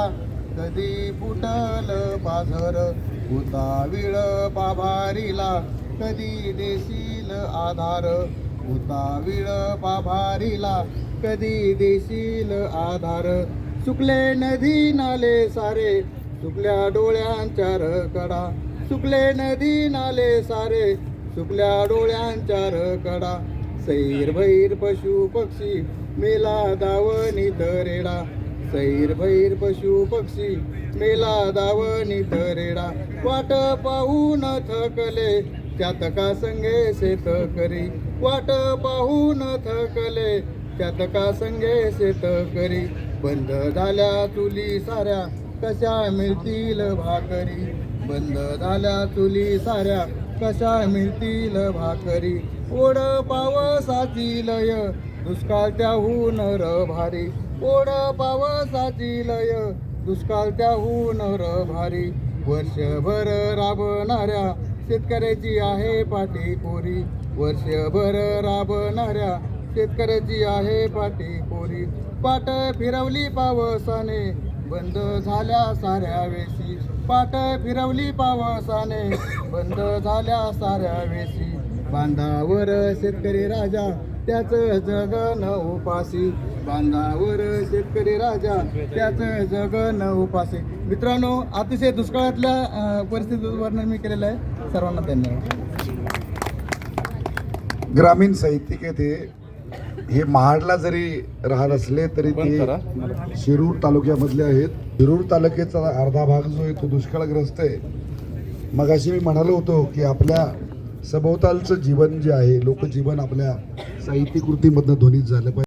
कधी फुटल पाझर उताविळ पाभारीला. कधी देशील आधार उताविळ पाभारीला. कधी देशील आधार सुकले नदी नाले सारे. सुकल्या डोळ्यांच्या रकडा. सुकले नदी नाले सारे. सुकल्या डोळ्यांच्या रकडा. सैर भैर पशु पक्षी मेला दावणी तरेडा सैर भैर पशु पक्षी मेला दावणी तरेडा वाट पाहून थकले त्यात का संगे शेत करी? वाट पाहून थकले त्यात का संगे शेत करी? बंद झाल्या चुली साऱ्या कशा मिळतील भाकरी? बंद झाल्या चुली साऱ्या कशा मिळतील भाकरी? ओढ पावसाची लय दुष्काळ त्याहून र भारी ओढ पावसाची लय. दुष्काळ त्याहून र भारी. वर्षभर राबणाऱ्या शेतकऱ्याची आहे पाठी कोरी वर्षभर राबणाऱ्या शेतकऱ्याची आहे पाठी कोरी पाट फिरवली पावसाने बंद झाल्या साऱ्या वेशी. पाट फिरवली पावसाने बंद झाल्या साऱ्या वेशी. बांधावर शेतकरी राजा त्याच जगन उपासी बांधावर शेतकरी राजा त्याच जगन उपासी मित्रांनो अतिशय दुष्काळातल्या परिस्थितीचं वर्णन मी केलेलं आहे. सर्वांना धन्यवाद. ग्रामीण साहित्यिक आहे ते हे महाडला जरी राहत असले तरी ते शिरूर तालुक्यामधले आहेत. शिरूर तालुक्याचा अर्धा भाग जो आहे तो दुष्काळग्रस्त आहे. मगाशी मी म्हणालो होतो की आपल्या सभोवतालचं जीवन जे आहे लोकजीवन आपल्या साहित्यकृतीमधनं ध्वनीत झालं. पाहिजे